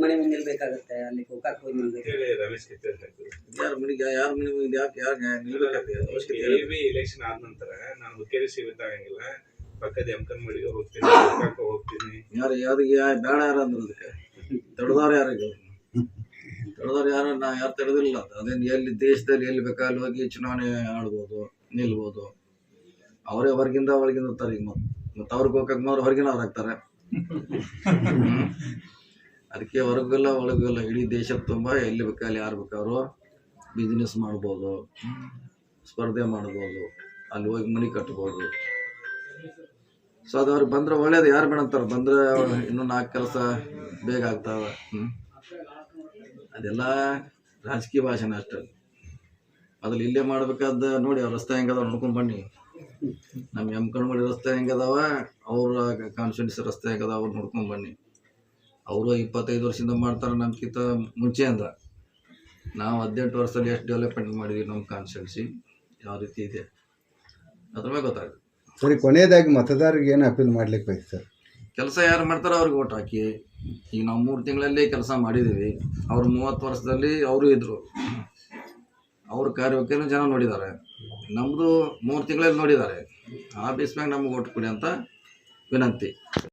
ಮನೆ ಮುಂದೆ ನಿಲ್ಬೇಕಾಗತ್ತೆ ಅಲ್ಲಿ ಗೋಕಾಕ್ ಹೋಗಿ ನಿಲ್ಬೇಕು. ರಮೇಶ್ ಯಾರ ಮನೆಗೆ ಯಾರ ಮನೆ ಮುಂದೆ ಯಾಕೆ ಯಾರು ನಿಲ್ಬೇಕಾಗ್ತದೆ? ಅವಶ್ಯಕತೆ ಇಲ್ಲ. ಎ ಬಿ ಎಲೆಕ್ಷನ್ ಆದ ನಂತರ ನಾನು ಹುಕ್ಕೇರಿ ಸೀಮಿತ ಆಗಂಗಿಲ್ಲ ಪಕ್ಕದ ಎಮ್ಕನ್ ಮಡಿಗೆ ಹೋಗ್ತೀನಿ ಗೋಕಾಕ್ ಹೋಗ್ತೀನಿ. ಯಾರು ಯಾರಿಗೆ ಯಾ- ಬೇಡ ಯಾರು ಅಂದ್ರೆ ಅದಕ್ಕೆ? ತಡೆದವ್ರು ಯಾರಿಗೆ ತಡೆದವ್ರು ಯಾರು? ನಾ ಯಾರು ತಡೆದಿಲ್ಲ ಅದೇನು ಎಲ್ಲಿ ದೇಶದಲ್ಲಿ ಎಲ್ಲಿ ಬೇಕಾದಲ್ಲಿ ಹೋಗಿ ಚುನಾವಣೆ ಆಡ್ಬೋದು ನಿಲ್ಬೋದು. ಅವರೇ ಹೊರಗಿಂದ ಒಳಗಿಂದ ಇರ್ತಾರೆ ಈಗ ಮತ್ತೆ ಮತ್ತೆ ಅವ್ರಿಗೆ ಹೋಗಕ್ಕೆ ಹೊರಗಿನ ಅವ್ರು ಆಗ್ತಾರೆ. ಅದಕ್ಕೆ ಹೊರಗೆಲ್ಲ ಒಳಗೆಲ್ಲ ಇಡೀ ದೇಶಕ್ಕೆ ತುಂಬ ಎಲ್ಲಿ ಅಲ್ಲಿ ಯಾರು ಬೇಕಾದ್ರು ಬಿಸ್ನೆಸ್ ಮಾಡ್ಬೋದು. ಸ್ಪರ್ಧೆ ಮಾಡ್ಬೋದು. ಅಲ್ಲಿ ಹೋಗಿ ಮನೆ ಕಟ್ಬೋದು. ಸೊ ಅದು ಅವ್ರಿಗೆ ಬಂದ್ರೆ ಒಳ್ಳೇದು. ಯಾರು ಬೇಡಂತಾರೆ ಬಂದ್ರೆ ಇನ್ನೂ ನಾಲ್ಕು ಕೆಲಸ ಬೇಗ ಆಗ್ತಾವೆ. ಅದೆಲ್ಲ ರಾಜಕೀಯ ಭಾಷೆನ ಅಷ್ಟೇ. ಅದ್ರಲ್ಲಿ ಇಲ್ಲೇ ಮಾಡ್ಬೇಕಾದ ನೋಡಿ, ಅವ್ರ ರಸ್ತೆ ಹೆಂಗದ ನೋಡ್ಕೊಂಡು ಬನ್ನಿ. ನಮ್ಮ ಎಂ ಕಣ್ಮಡಿ ರಸ್ತೆ ಹೆಂಗದಾವ? ಅವ್ರ ಕಾನ್ಸ್ಟಿಟ್ಯೂನ್ಸಿ ರಸ್ತೆ ಹೆಂಗದಾವ ಅವ್ರು ನೋಡ್ಕೊಂಡು ಬನ್ನಿ. ಅವರು ಇಪ್ಪತ್ತೈದು ವರ್ಷದಿಂದ ಮಾಡ್ತಾರೆ ನಮ್ಗಿಂತ ಮುಂಚೆ ಅಂದ ನಾವು ಹದಿನೆಂಟು ವರ್ಷದಲ್ಲಿ ಎಷ್ಟು ಡೆವಲಪ್ಮೆಂಟ್ ಮಾಡಿದ್ವಿ ನಮ್ಮ ಕಾನ್ಸ್ಟಿಟ್ಯೂನ್ಸಿ ಯಾವ ರೀತಿ ಇದೆ? ಅದ್ರ ಮೇಲೆ ಗೊತ್ತಾಗುತ್ತೆ. ಸರಿ ಕೊನೆಯದಾಗಿ ಮತದಾರರಿಗೆ ಏನು ಅಪೀಲ್ ಮಾಡ್ಲಿಕ್ಕೆ ಬಯಸ್ತಾರೆ ಸರ್? ಕೆಲಸ ಯಾರು ಮಾಡ್ತಾರೋ ಅವ್ರಿಗೆ ಓಟ್ ಹಾಕಿ. ಈಗ ನಾವು ಮೂರು ತಿಂಗಳಲ್ಲಿ ಕೆಲಸ ಮಾಡಿದ್ದೀವಿ ಅವ್ರು ಮೂವತ್ತು ವರ್ಷದಲ್ಲಿ ಅವರು ಇದ್ದರು ಅವ್ರ ಕಾರ್ಯಕ್ಕೇನು ಜನ ನೋಡಿದ್ದಾರೆ. ನಮ್ಮದು ಮೂರು ತಿಂಗಳಲ್ಲಿ ನೋಡಿದ್ದಾರೆ. ಆ ಬೇಸ್ ಮ್ಯಾಗ ನಮ್ಗೆ ಓಟ್ ಕೊಡಿ ಅಂತ ವಿನಂತಿ.